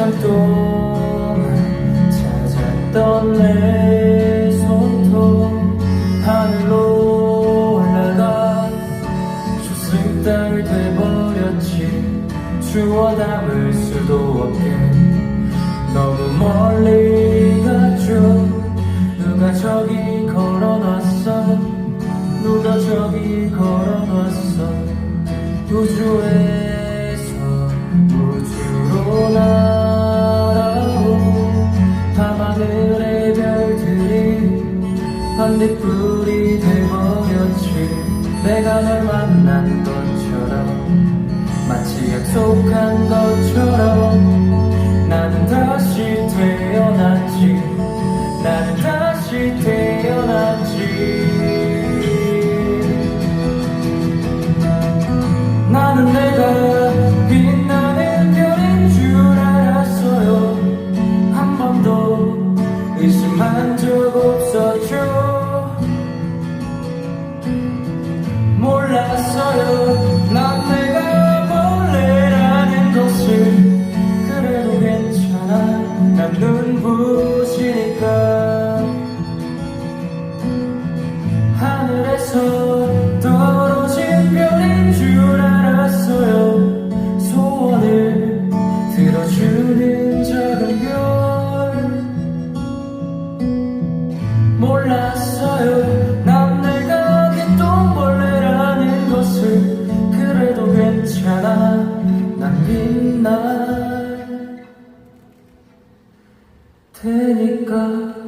한참 동안 찾았던 내 손톱. 하늘로 올라가 초승달 돼버렸지. 주워 담을 수도 없게. 너무 멀리 갔죠. 누가 저기 걸어놨어? 누가 저기 걸어놨어? 우주에 반딧불이 돼버렸지. 내가 널 만난 것처럼 마치 약속한 것처럼 테니까.